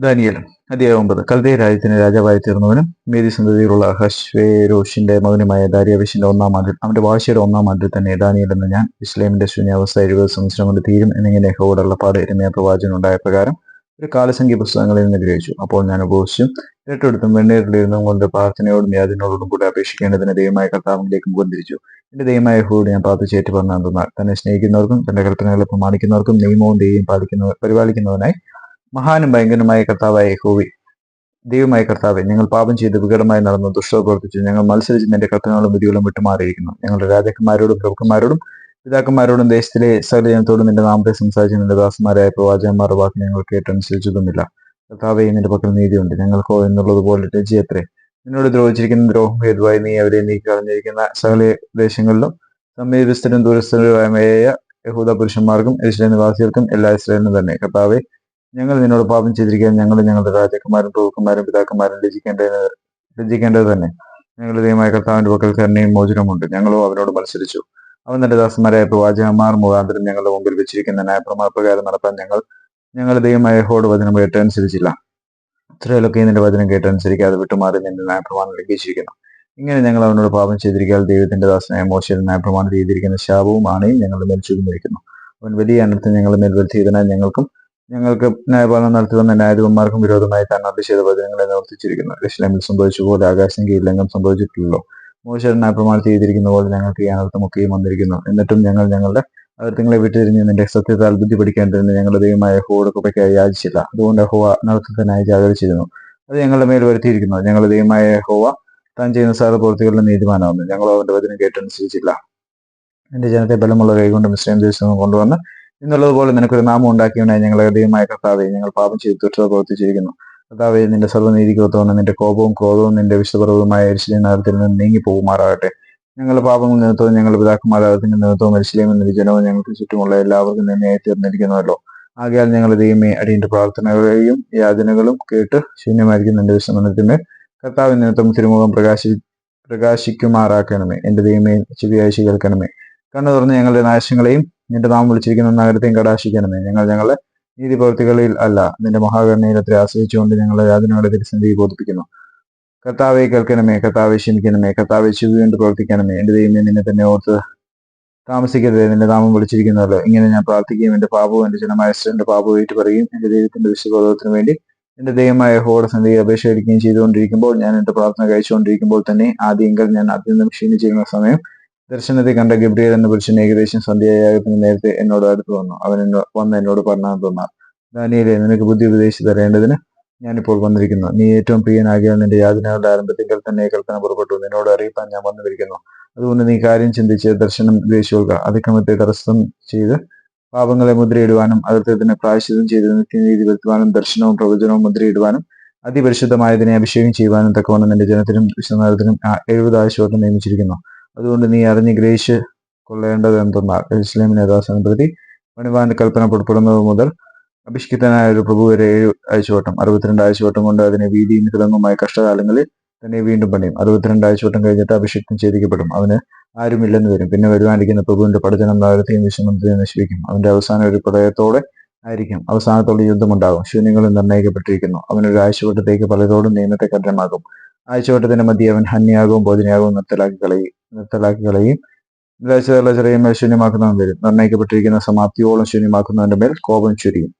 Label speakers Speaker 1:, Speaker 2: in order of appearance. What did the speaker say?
Speaker 1: ദാനിയലും അധ്യായം ഒമ്പത്. കൽദേ രാജ്യത്തിന് രാജാവായി തീർന്നവനും മേരി സന്തതിയിലുള്ള ഹശ്വേരോഷിന്റെ മകനുമായ ദാരിയാവിഷിന്റെ ഒന്നാം ആണ്ടിൽ അവന്റെ വാഴ്ചയുടെ ഒന്നാം ആണ്ടിൽ തന്നെ ദാനിയൽ എന്ന ഞാൻ ഇസ്ലാമിന്റെ ശൂന്യാവസ്ഥ എഴുപത് സംവത്സരം കൊണ്ട് തീരും എന്നിങ്ങനെ ഹോടുള്ള പാട് എരുമയ പ്രവാചകൻ ഉണ്ടായ പ്രകാരം ഒരു കാലസംഖ്യ പുസ്തകങ്ങളിൽ നിന്ന് ഗ്രഹിച്ചു. അപ്പോൾ ഞാൻ ഉപയോഗിച്ചു ഇരട്ടെടുത്തും വെണ്ണീരിലിരുന്നും കൊണ്ട് പ്രാർത്ഥനയോടും യാതിനോടും കൂടെ അപേക്ഷിക്കേണ്ടതിന് ദൈവമായ കർത്താവിലേക്ക് കൊണ്ടിരിച്ചു എന്റെ ദൈവമായ യഹോവോട് ഞാൻ പ്രാർത്ഥിച്ചേറ്റ് പറഞ്ഞു തന്നെ സ്നേഹിക്കുന്നവർക്കും തന്റെ കൽപ്പനകളെ പ്രമാണിക്കുന്നവർക്കും നിയമവും ദൈവം പാലിക്കുന്നവർ പരിപാലിക്കുന്നവനായി മഹാനും ഭയങ്കരമായ കർത്താവായ ഹോവി ദൈവമായ കർത്താവെ ഞങ്ങൾ പാപം ചെയ്ത് വികടമായി നടന്നു ദുഷ്ടത പ്രവർത്തിച്ചു ഞങ്ങൾ മത്സരിച്ച് നിന്റെ കർത്തനങ്ങളും വിധികളും വിട്ടുമാറിയിരിക്കുന്നു. ഞങ്ങളുടെ രാജാക്കന്മാരോടും പ്രഭുക്കന്മാരോടും പിതാക്കന്മാരോടും ദേശത്തിലെ സകല ജനത്തോടും നിന്റെ നാമത്തെ സംസാരിച്ച് നിന്റെ ദാസന്മാരായ പ്രവാചകന്മാരുടെ വാക്ക് ഞങ്ങൾ കേട്ടനുസരിച്ചതുമില്ല കർത്താവെ നിന്റെ പക്കൽ നീതിയുണ്ട്. ഞങ്ങൾക്കോ എന്നുള്ളതുപോലെ പോലെ രചയത്രേ നിന്നോട് ദ്രോഹിച്ചിരിക്കുന്ന ദ്രോഹം ഹേതുവായി നീ അവരെ നീക്കി കളഞ്ഞിരിക്കുന്ന സകല ദേശങ്ങളിലും സമീപസ്ഥരും ദൂരസ്ഥരുമായ യഹൂദ പുരുഷന്മാർക്കും ഇസ്രായേൽ നിവാസികൾക്കും എല്ലാ ഇസ്രായേലിനും തന്നെ. കർത്താവെ ഞങ്ങൾ നിന്നോട് പാപം ചെയ്തിരിക്കാൻ ഞങ്ങൾ ഞങ്ങളുടെ രാജാക്കന്മാരും പ്രഭുക്കന്മാരും പിതാക്കന്മാരും രചിക്കേണ്ടത് രചിക്കേണ്ടത് തന്നെ. ഞങ്ങളുടെ ദൈവമായ കർത്താവിന്റെ പക്കൽ കരുണയും മോചനമുണ്ട്. ഞങ്ങളോ അവരോട് മത്സരിച്ചു. അവൻ തന്റെ ദാസന്മാരായ പ്രവാചകന്മാർ മുഖാന്തരം ഞങ്ങളുടെ മുമ്പിൽ വെച്ചിരിക്കുന്ന ന്യായപ്രമാണപ്രകാരം നടത്താൻ ഞങ്ങൾ ഞങ്ങളുടെ ദൈവമായ ഹോട് വചനം കേട്ടനുസരിച്ചില്ല. ഇത്രയൊക്കെ നിന്റെ വചനം കേട്ടനുസരിക്കാതെ വിട്ടുമാറി നിന്റെ ന്യായപ്രമാണം ലംഘിച്ചിരിക്കുന്നു. ഇങ്ങനെ ഞങ്ങൾ അവനോട് പാപം ചെയ്തിരിക്കാൻ ദൈവത്തിന്റെ ദാസനായ മോശയിൽ ന്യായപ്രമാണം ചെയ്തിരിക്കുന്ന ശാപവും ആണയും ഞങ്ങളുടെ മേൽ ചുരുന്നിരിക്കുന്നു അവൻ വലിയ അനർത്ഥം ഞങ്ങളുടെ മേൽ വരുത്തിയതിനാൽ ഞങ്ങൾക്കും ഞങ്ങൾക്ക് ന്യായപാലനം നടത്തുന്ന ന്യായാധിപന്മാർക്കും വിരോധമായി അറി ചെയ്ത വചനങ്ങളെ നിവർത്തിച്ചിരിക്കുന്നു. ഇസ്ലാമിൽ സംഭവിച്ച പോലെ ആകാശം കീഴിലംഘം സംഭവിച്ചിട്ടില്ലല്ലോ. മോശം ന്യായപ്രമാണം ചെയ്തിരിക്കുന്ന പോലെ ഞങ്ങൾക്ക് ഈ അനർത്ഥമൊക്കെയും വന്നിരിക്കുന്നു. എന്നിട്ടും ഞങ്ങൾ ഞങ്ങളുടെ അവർത്തങ്ങളെ വിട്ടിരിഞ്ഞ് നിന്റെ സത്യത്താൽ ബുദ്ധി പഠിക്കേണ്ടതിന് ഞങ്ങളുടെ ദൈവമായ ഹോട് കുപ്പയ്ക്കായി യാചിച്ചില്ല. അതുകൊണ്ട് ഹോവ അനർത്ഥത്തിനായി ജാഗരിച്ചിരുന്നു. അത് ഞങ്ങളുടെ മേൽ വരുത്തിയിരിക്കുന്നു. ഞങ്ങളുടെ ദൈവമായ ഹോവ താൻ ചെയ്യുന്ന സാധ പ്രവൃത്തികളുടെ നീതിമാനാവുന്നു ഞങ്ങൾ അവന്റെ വചനം കേട്ടനുസരിച്ചില്ല. എന്റെ ജനത്തെ ബലമുള്ള കൈകൊണ്ട് മിശ്രം ദേശം കൊണ്ടുവന്ന് എന്നുള്ളതുപോലെ നിനക്കൊരു നാമം ഉണ്ടാക്കിയവനായി ഞങ്ങളെ ദൈവമായ കർത്താവെ ഞങ്ങൾ പാപം ചെയ്ത് തുഷ്ടത പ്രവർത്തിച്ചിരിക്കുന്നു കർത്താവെ നിന്റെ സർവനീതിക്ക് ഒത്തവണ്ണം നിന്റെ കോപവും ക്രോധവും നിന്റെ എരിശിലെ നഗരത്തിൽ നിന്ന് നീങ്ങി പോകുമാറാകട്ടെ ഞങ്ങളുടെ പാപങ്ങൾ നിമിത്തവും ഞങ്ങളുടെ പിതാക്കന്മാരാകത്തിന്റെ നിമിത്തവും എന്ന വിജനവും ഞങ്ങൾക്ക് ചുറ്റുമുള്ള എല്ലാവർക്കും നന്മയായി തീർന്നിരിക്കുന്നുവല്ലോ. ആകയാൽ ഞങ്ങൾ ദൈവമേ അടിയന്റെ പ്രാർത്ഥനകളെയും യാതനകളും കേട്ട് ശൂന്യമായിരിക്കും നിന്റെ വിശ്രമണത്തിന് കർത്താവിൻ നിമിത്തം തിരുമുഖം പ്രകാശി പ്രകാശിക്കുമാറാക്കണമേ. എന്റെ ദൈവമേ ചെവിയാഴ്ച കേൾക്കണമേ. കണ്ണു തുറന്ന് ഞങ്ങളുടെ നാശങ്ങളെയും നിന്റെ നാം വിളിച്ചിരിക്കുന്ന നഗരത്തെയും കടാശിക്കണമേ. ഞങ്ങൾ ഞങ്ങളെ നീതി പ്രവൃത്തികളിൽ അല്ല. നിന്റെ മഹാകരുണയിലത്തെ ആശ്രയിച്ചുകൊണ്ട് ഞങ്ങളെ യാതനയുടെ തിരുസന്ധിയെ ബോധിപ്പിക്കുന്നു. കർത്താവെ കേൾക്കണമേ. കർത്താവെ ക്ഷമിക്കണമേ. കർത്താവെ ശിവുകൊണ്ട് കൊണ്ട് പ്രവർത്തിക്കണമേ. എന്റെ ദൈവമേ നിന്നെ തന്നെ ഓർത്ത് താമസിക്കരുത്. നിന്റെ നാമം വിളിച്ചിരിക്കുന്നല്ലോ ഇങ്ങനെ ഞാൻ പ്രാർത്ഥിക്കുകയും എന്റെ പാപവും എന്റെ ജനമായ സ്ത്രീന്റെ പാപവും ഏറ്റു പറയും എന്റെ ദൈവത്തിന്റെ വിശ്വബോധത്തിന് വേണ്ടി എന്റെ ദൈവമായ ഹോട സന്ധി അപേക്ഷിക്കുകയും ചെയ്തുകൊണ്ടിരിക്കുമ്പോൾ ഞാൻ എന്റെ പ്രാർത്ഥന കഴിച്ചുകൊണ്ടിരിക്കുമ്പോൾ തന്നെ ആദ്യങ്കൽ ഞാൻ അത്യന്തം ക്ഷീണിച്ചിരുന്ന സമയം ദർശനത്തിൽ കണ്ട ഗബ്രിയൽ എന്ന പുരുഷൻ ഏകദേശം സന്ധ്യയായതിന് നേരത്തെ എന്നോട് അടുത്ത് വന്നു. അവൻ എന്നോ വന്ന് എന്നോട് പറഞ്ഞു തന്നാൽ ദാനിയലെ നിനക്ക് ബുദ്ധി ഉപദേശിച്ചു തരേണ്ടതിന് ഞാനിപ്പോൾ വന്നിരിക്കുന്നു. നീ ഏറ്റവും പ്രിയനാകിയാൽ നിന്റെ യാതനകളുടെ ആരംഭത്തിൽ തന്നെ കൽപ്പന പുറപ്പെട്ടു. നിന്നോട് അറിയിപ്പാൻ ഞാൻ വന്നിരിക്കുന്നു. അതുകൊണ്ട് നീ കാര്യം ചിന്തിച്ച് ദർശനം ദ്വേഷിക്കുക അതിക്രമത്തെ തടസ്സം ചെയ്ത് പാപങ്ങളെ മുദ്രയിടുവാനും അകൃത്യത്തിന് പ്രായശ്ചിതം ചെയ്ത് നിത്യനീതി വരുത്തുവാനും ദർശനവും പ്രവചനവും മുദ്രയിടുവാനും അതിപരിശുദ്ധമായതിനെ അഭിഷേകം ചെയ്യുവാനും തക്കവണ്ണം നിന്റെ ജനത്തിനും വിശ്വനാഥത്തിനും എഴുപത് നിയമിച്ചിരിക്കുന്നു. അതുകൊണ്ട് നീ അറിഞ്ഞ് ഗ്രഹിച്ച് കൊള്ളേണ്ടത് എന്തെന്നാൽ ഇസ്ലാമിന് പ്രതി പണിവാന്റെ കൽപ്പന പുറപ്പെടുന്നത് മുതൽ അഭിഷ്കിതനായ ഒരു പ്രഭു വരെ ഏഴ് ആഴ്ചവട്ടം അറുപത്തിരണ്ട് ആഴ്ചവട്ടം കൊണ്ട് അതിനെ വീതിയും തിളങ്ങുമായ കഷ്ടകാലങ്ങളിൽ തന്നെ വീണ്ടും പണിയും. അറുപത്തിരണ്ട് ആഴ്ചവട്ടം കഴിഞ്ഞിട്ട് അഭിഷിക്തം ചെയ്തിക്കപ്പെടും അവന് ആരുമില്ലെന്ന് വരും. പിന്നെ വരുവാനിരിക്കുന്ന പ്രഭുവിന്റെ പഠനം നഗരത്തെയും വിശ്രമത്തെയും നശിപ്പിക്കും. അവന്റെ അവസാന ഒരു പ്രളയത്തോടെ ആയിരിക്കും. അവസാനത്തോടെ യുദ്ധമുണ്ടാകും. ശൂന്യങ്ങളും നിർണയിക്കപ്പെട്ടിരിക്കുന്നു അവനൊരു ആഴ്ചവട്ടത്തേക്ക് പലരോടും നിയമത്തെ കഠിനമാകും ആഴ്ചവട്ടത്തിന്റെ മധ്യ അവൻ ഹന്യാകവും ഭോജനയാകവും നിർത്തലാക്കി കളയും നിർത്തലാക്കി കളയും. ചെറിയ ചെറിയ മേൽ ശൂന്യമാക്കുന്നവൻ വരും. നിർണയിക്കപ്പെട്ടിരിക്കുന്ന സമാപ്തിയോളം ശൂന്യമാക്കുന്നവന്റെ മേൽ കോപം ചുരിയും.